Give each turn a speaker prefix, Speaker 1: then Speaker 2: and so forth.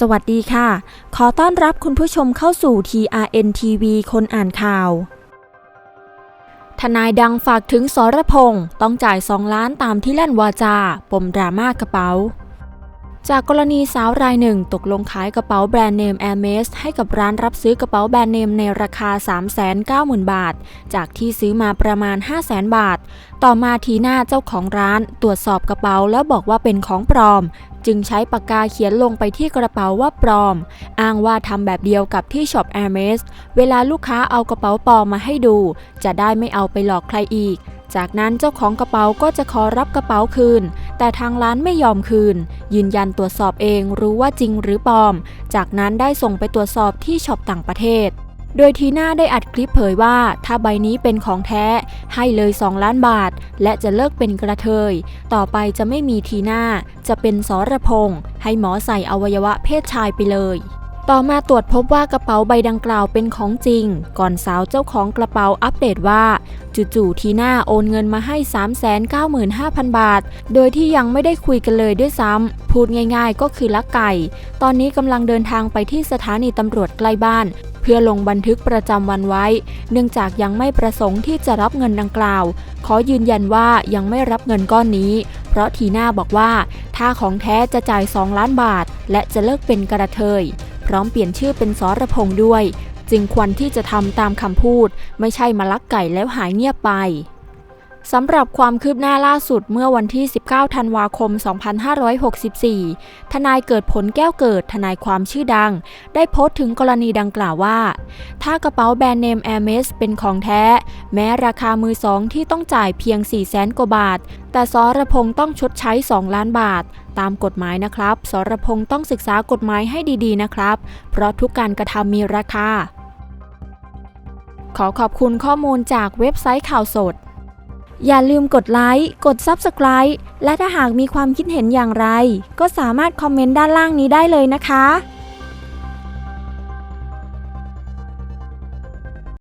Speaker 1: สวัสดีค่ะ ขอต้อนรับคุณผู้ชมเข้าสู่ TRN TV คนอ่านข่าว ทนายดังฝากถึงสรพงษ์ต้องจ่าย 2 ล้านตามที่ลั่นวาจา ปมดราม่ากระเป๋า จากกรณีสาวรายหนึ่ง ตกลงขายกระเป๋าแบรนด์เนม Hermes ให้กับร้านรับซื้อกระเป๋าแบรนด์เนมในราคา 390,000 บาท จากที่ซื้อมาประมาณ 500,000 บาท ต่อมาทีหน้าเจ้าของร้านตรวจสอบกระเป๋าแล้วบอกว่าเป็นของปลอม จึงใช้ปากกาเขียนลงไปที่กระเป๋าว่าปลอม อ้างว่าทำแบบเดียวกับที่ช็อป Hermes เวลาลูกค้าเอากระเป๋าปลอมมาให้ดู จะได้ไม่เอาไปหลอกใครอีกจากนั้นเจ้าของกระเป๋าก็จะขอรับกระเป๋าคืน แต่ทางร้านไม่ยอมคืน ยืนยันตรวจสอบเองรู้ว่าจริงหรือปลอม จากนั้นได้ส่งไปตรวจสอบที่ช็อปต่างประเทศ โดยทีน่าได้อัดคลิปเผยว่า ถ้าใบนี้เป็นของแท้ ให้เลย 2 ล้านบาท และจะเลิกเป็นกระเทย ต่อไปจะไม่มีทีน่า จะเป็นสรพงษ์ให้หมอใส่อวัยวะเพศชายไปเลยต่อมาตรวจพบว่ากระเป๋าใบดังกล่าวเป็นของจริง ก่อนสาวเจ้าของกระเป๋าอัปเดตว่า จู่ๆทีน่าโอนเงินมาให้ 395,000 บาท โดยที่ยังไม่ได้คุยกันเลยด้วยซ้ำ พูดง่ายๆก็คือลักไก่ ตอนนี้กำลังเดินทางไปที่สถานีตำรวจใกล้บ้าน เพื่อลงบันทึกประจำวันไว้ เนื่องจากยังไม่ประสงค์ที่จะรับเงินดังกล่าว ขอยืนยันว่ายังไม่รับเงินก้อนนี้ เพราะทีน่าบอกว่า ถ้าของแท้จะจ่าย 2 ล้านบาท และจะเลิกเป็นกระเทยพร้อมเปลี่ยนชื่อเป็นสรพงษ์ด้วย จึงควรที่จะทำตามคำพูด ไม่ใช่มาลักไก่แล้วหายเงียบไปสำหรับความคืบหน้าล่าสุดเมื่อวันที่ 19 ธันวาคม 2564 ทนายเกิดผลแก้วเกิดทนายความชื่อดัง ได้โพสต์ถึงกรณีดังกล่าวว่า ถ้ากระเป๋าแบรนด์เนม Hermes เป็นของแท้ แม้ราคามือสองที่ต้องจ่ายเพียง 4 0 0แสนกว่าบาท แต่สรพงษ์ต้องชดใช้ 2 ล้านบาท ตามกฎหมายนะครับ สรพงษ์ต้องศึกษากฎหมายให้ดีๆนะครับ เพราะทุกการกระทำมีราคา ขอขอบคุณข้อมูลจากเว็บไซต์ข่าวสด อย่าลืมกดไลค์ กด Subscribe และถ้าหากมีความคิดเห็นอย่างไร ก็สามารถคอมเมนต์ด้านล่างนี้ได้เลยนะคะ